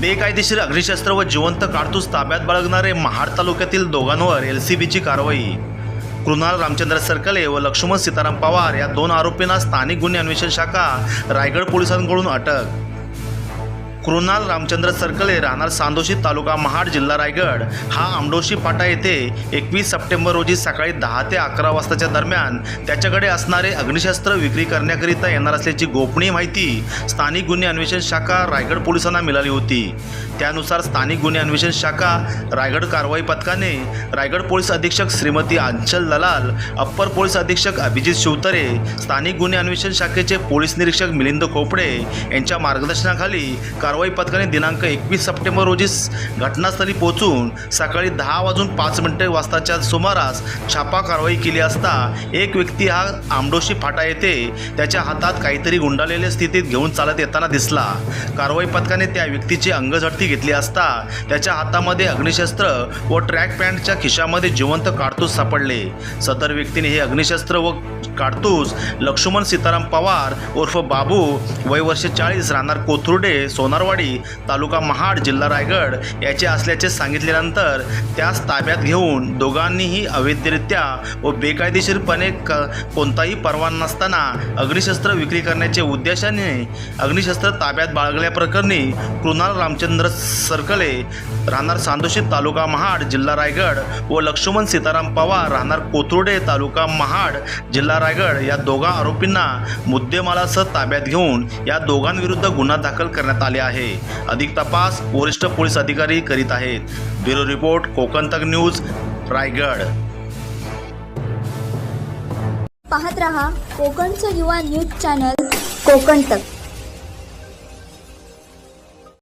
बेकायदेशीर अग्निशस्त्र व जिवंत काडतूस ताब्यात बाळगणारे महाड तालुक्यातील दोघांवर एल सी बीची कारवाई. कृणाल रामचंद्र सरकले व लक्ष्मण सीताराम पवार या दोन आरोपींना स्थानिक गुन्हे अन्वेषण शाखा रायगड पोलिसांकडून अटक. कृणाल रामचंद्र सरकले राहणार सांदोशी तालुका महाड जिल्हा रायगड. हा आमडोशी फाटा येथे एकवीस सप्टेंबर रोजी सकाळी दहा ते अकरा वाजताच्या दरम्यान त्याच्याकडे असणारे अग्निशस्त्र विक्री करण्याकरिता येणार असल्याची गोपनीय माहिती स्थानिक गुन्हे अन्वेषण शाखा रायगड पोलिसांना मिळाली होती. त्यानुसार स्थानिक गुन्हे अन्वेषण शाखा रायगड कारवाई पथकाने रायगड पोलीस अधीक्षक श्रीमती अंचल दलाल अप्पर पोलीस अधीक्षक अभिजित शिवतरे स्थानिक गुन्हे अन्वेषण शाखेचे पोलीस निरीक्षक मिलिंद खोपडे यांच्या मार्गदर्शनाखाली कारवाई पथकाने दिनांक एकवीस सप्टेंबर रोजी घटनास्थळी पोहोचून सकाळी दहा वाजून पाच मिनिटे वाजताच्या सुमारास छापा कारवाई केली असता एक व्यक्ती हा आमडोशी फाटा येथे त्याच्या हातात काहीतरी गुंडाळलेल्या स्थितीत घेऊन चालत येताना दिसला. कारवाई पथकाने त्या व्यक्तीची अंगझडती घेतली असता त्याच्या हातामध्ये अग्निशस्त्र व ट्रॅक पॅन्टच्या खिशामध्ये जिवंत काडतूस सापडले. सदर व्यक्तीने हे अग्निशस्त्र व काडतूस लक्ष्मण सीताराम पवार उर्फ बाबू वय वर्ष चाळीस राहणार कोथुर्डे सोनारवाडी तालुका महाड जिल्हा रायगड याचे असल्याचे सांगितल्यानंतर त्यास ताब्यात घेऊन दोघांनीही अवैधरित्या व बेकायदेशीरपणे क कोणताही परवाना नसताना अग्निशस्त्र विक्री करण्याचे उद्देशाने अग्निशस्त्र ताब्यात बाळगल्याप्रकरणी कृणाल रामचंद्र सरकले राहणार सांदोशी तालुका महाड जिल्हा रायगड व लक्ष्मण सीताराम पवार राहणार कोथरुडे तालुका महाड जिल्हा रायगड या दोघा आरोपींना मुद्देमालासह ताब्यात घेऊन या दोघांविरुद्ध गुन्हा दाखल करण्यात आले आहे. अधिक तपास वरिष्ठ पोलीस अधिकारी करीत आहेत. ब्युरो रिपोर्ट कोकण तक न्यूज रायगड. पाहत रहा कोकणचं युवा न्यूज चॅनल कोकण तक.